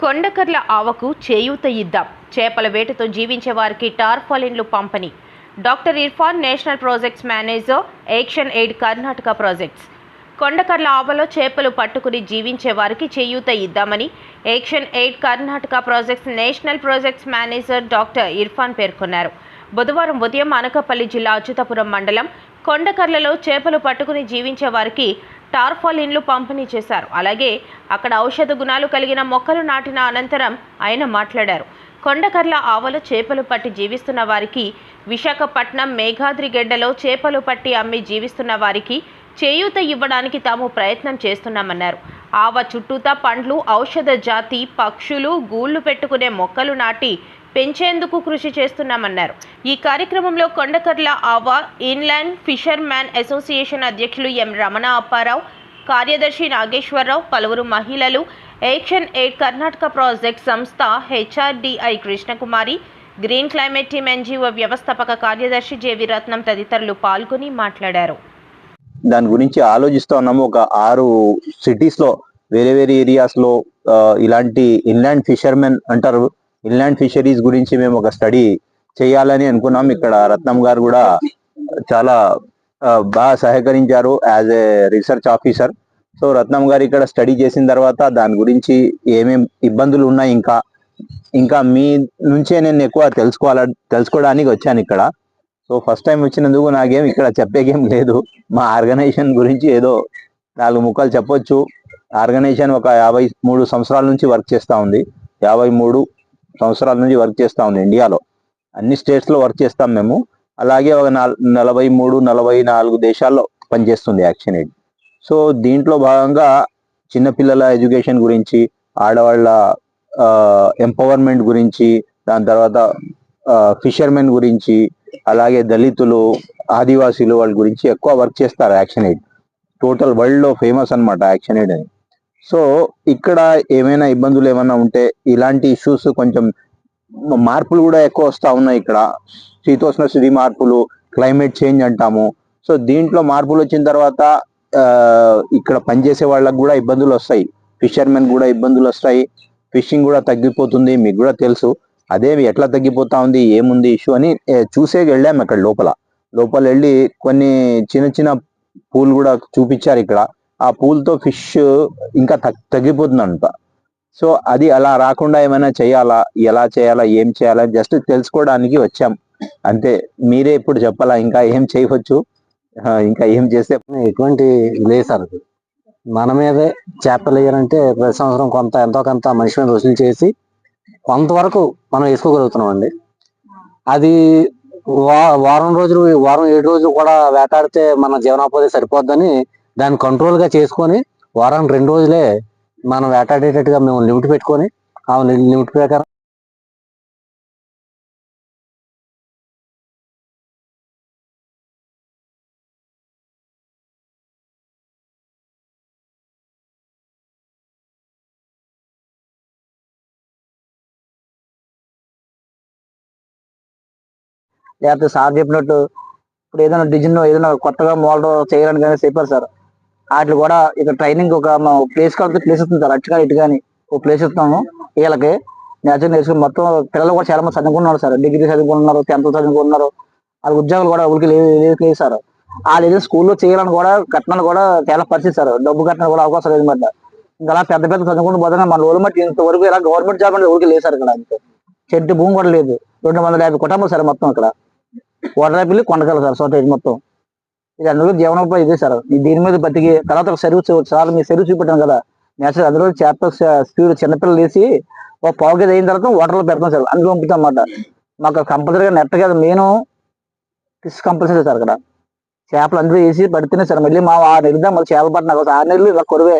కొండకర్ల ఆవకు చేయూత ఇద్దాం చేపల వేటతో జీవించే వారికి టార్ఫాలిన్లు పంపిణీ. Doctor Irfan national projects manager Action Aid Karnataka projects. Kondakarla ఆవలో చేపలు పట్టుకుని జీవించే వారికి చేయూత ఇద్దామని Action Aid Karnataka projects national projects manager doctor Irfan పేర్కొన్నారు. బుధవారం ఉదయం అనకాపల్లి జిల్లా అచ్యుతపురం మండలం కొండకర్లలో చేపలు పట్టుకుని జీవించే వారికి టార్ఫాలిన్లు పంపిణీ చేశారు. అలాగే అక్కడ ఔషధ గుణాలు కలిగిన మొక్కలు నాటిన అనంతరం ఆయన మాట్లాడారు. కొండకర్ల ఆవలు చేపలు పట్టి జీవిస్తున్న వారికి విశాఖపట్నం మేఘాద్రి గెడ్డలో చేపలు పట్టి అమ్మి జీవిస్తున్న వారికి చేయూత ఇవ్వడానికి తాము ప్రయత్నం చేస్తున్నామన్నారు. ఆవ చుట్టూతా పండ్లు ఔషధ జాతి పక్షులు గూళ్ళు పెట్టుకునే మొక్కలు నాటి పెంచేందుకు కృషి చేస్తున్నామన్నారు. ఈ కార్యక్రమంలో కొండకర్ల ఆవా ఇన్లాండ్ ఫిషర్ మ్యాన్ అసోసియేషన్ అధ్యక్షులు ఎం. రమణ అప్పారావు కార్యదర్శి నాగేశ్వరరావు పలువురు మహిళలు ఏక్షన్ ఎయిడ్ కర్ణాటక ప్రాజెక్ట్ సంస్థ HRDI Krishnakumari green climate team NGO వ్యవస్థాపక కార్యదర్శి జేవి రత్నం తదితరులు పాల్గొని మాట్లాడారు. దాని గురించి ఆలోచిస్తా ఉన్నాము. ఒక ఆరు సిటీస్లో వేరే వేరే ఏరియాస్లో ఇలాంటి ఇన్లాండ్ ఫిషర్మెన్ అంటారు. ఇన్లాండ్ ఫిషరీస్ గురించి మేము ఒక స్టడీ చేయాలని అనుకున్నాం. ఇక్కడ రత్నం గారు కూడా చాలా బాగా సహకరించారు as a research officer so Ratnam గారు ఇక్కడ స్టడీ చేసిన తర్వాత దాని గురించి ఏమేం ఇబ్బందులు ఉన్నాయి ఇంకా ఇంకా మీ నుంచే నేను ఎక్కువ తెలుసుకోవాల తెలుసుకోవడానికి వచ్చాను ఇక్కడ. సో ఫస్ట్ టైం వచ్చినందుకు నాకేం ఇక్కడ చెప్పేకేం లేదు. మా ఆర్గనైజేషన్ గురించి ఏదో నాలుగు ముక్కలు చెప్పొచ్చు. ఆర్గనైజేషన్ ఒక యాభై మూడు సంవత్సరాల నుంచి వర్క్ చేస్తూ ఉంది. యాభై మూడు సంవత్సరాల నుంచి వర్క్ చేస్తూ ఉంది ఇండియాలో అన్ని స్టేట్స్లో వర్క్ చేస్తాం మేము. అలాగే ఒక నలభై మూడు నలభై నాలుగు దేశాల్లో పనిచేస్తుంది యాక్షన్ ఎయిడ్. సో దీంట్లో భాగంగా చిన్నపిల్లల ఎడ్యుకేషన్ గురించి ఆడవాళ్ళ ఎంపవర్మెంట్ గురించి దాని తర్వాత ఫిషర్మెన్ గురించి అలాగే దళితులు ఆదివాసీలు వాళ్ళ గురించి ఎక్కువ వర్క్ చేస్తారు యాక్షన్ ఎయిడ్. టోటల్ వరల్డ్లో ఫేమస్ అన్నమాట యాక్షన్ ఎయిడ్ అని. సో ఇక్కడ ఏమైనా ఇబ్బందులు ఏమైనా ఉంటే ఇలాంటి ఇష్యూస్ కొంచెం మార్పులు కూడా ఎక్కువ వస్తా ఉన్నాయి ఇక్కడ. శీతోష్ణ స్థితి మార్పులు క్లైమేట్ చేంజ్ అంటాము. సో దీంట్లో మార్పులు వచ్చిన తర్వాత ఆ, ఇక్కడ పనిచేసే వాళ్ళకి కూడా ఇబ్బందులు వస్తాయి. ఫిషర్మెన్ కూడా ఇబ్బందులు వస్తాయి. ఫిషింగ్ కూడా తగ్గిపోతుంది మీకు కూడా తెలుసు. అదే ఎట్లా తగ్గిపోతా ఉంది ఏముంది ఇష్యూ అని చూసే వెళ్ళాము అక్కడ లోపల. లోపల వెళ్ళి కొన్ని చిన్న చిన్న పూలు కూడా చూపించారు ఇక్కడ. ఆ పూల్తో ఫిష్ ఇంకా తగ్- తగ్గిపోతుందంట. సో అది అలా రాకుండా ఏమైనా చేయాలా? ఎలా చేయాలా? ఏం చేయాలా? జస్ట్ తెలుసుకోవడానికి వచ్చాం. అంతే. మీరే ఇప్పుడు చెప్పాలా? ఇంకా ఏం చేయవచ్చు? ఇంకా ఏం చేస్తే? ఎటువంటి లేదు సార్ అది. మన మీదే చేపలు వేయాలంటే ప్రతి సంవత్సరం కొంత ఎంతో కొంత మనిషి మీద వసూలు చేసి కొంతవరకు మనం వేసుకోగలుగుతున్నాం అండి అది వా- వారం రోజులు వారం ఏడు రోజులు కూడా వేటాడితే మన జీవనోపాధి సరిపోద్దని దాన్ని కంట్రోల్గా చేసుకొని వారానికి రెండు రోజులే మనం వేటాడేటట్టుగా మేము లిమిట్ పెట్టుకొని ఆ లిమిట్ ప్రకారం లేకపోతే సార్ చెప్పినట్టు ఇప్పుడు ఏదైనా డిజైన్ ఏదైనా కొత్తగా మోడల్ చేయాలని కానీ చెప్పారు సార్. వాటిని కూడా ఇక్కడ ట్రైనింగ్ ఒక ప్లేస్ కాబట్టి ప్లేస్ ఇస్తుంది సార్. అటు కానీ ఇటు కానీ ఒక ప్లేస్ ఇస్తున్నాము వీళ్ళకి. నేచురల్ నేర్చుకుని మొత్తం పిల్లలు కూడా చాలా మంది చదువుకున్నారు సార్. డిగ్రీ చదువుకుంటున్నారు టెన్త్ చదువుకుంటున్నారు. వాళ్ళ ఉద్యోగాలు కూడా ఊరికి లేదు లేదు- సార్. వాళ్ళు ఏదో స్కూల్లో చేయాలని కూడా కట్నాలు కూడా చాలా పరిస్థితి సార్. డబ్బు కట్టడం కూడా అవకాశం లేదు మరి ఇంకా అలా పెద్ద పెద్ద చదువుకుంటూ పోతున్నా మన ఊరు మట్టి ఇంతవరకు ఇలా గవర్నమెంట్ జాబ్ అంటే ఊరికి లేదు సార్ ఇక్కడ. అంతే. చెట్టు భూమి కూడా లేదు. రెండు వందల యాభై కుటుంబాలు సార్ మొత్తం ఇక్కడ వడరాపిల్లి కొండకల సార్ సొసైటీ మొత్తం. ఇది అందులో జీవనోపాధి ఇదే సార్. దీని మీద బతికి తర్వాత ఒక సర్వీస్ సార్ మీ సర్వీస్ చూపెట్టాను కదా. నేచురల్ అందులో చేపల స్పీడ్ చిన్నపిల్లలు వేసి ఒక పావు గది అయిన తర్వాత వాటర్లో పెడతాం సార్. అందులో పంపుతాం అన్నమాట. మాకు కంపల్సరీగా నెట్ కదా మెయిన్ ఫిష్ కంపల్సరీ సార్ అక్కడ. చేపలు అందులో వేసి పడితేనే సార్. మళ్ళీ మా ఆరు నెలలు మళ్ళీ చేపలు పట్టిన ఆరు నెలలు ఇలా కొరవే.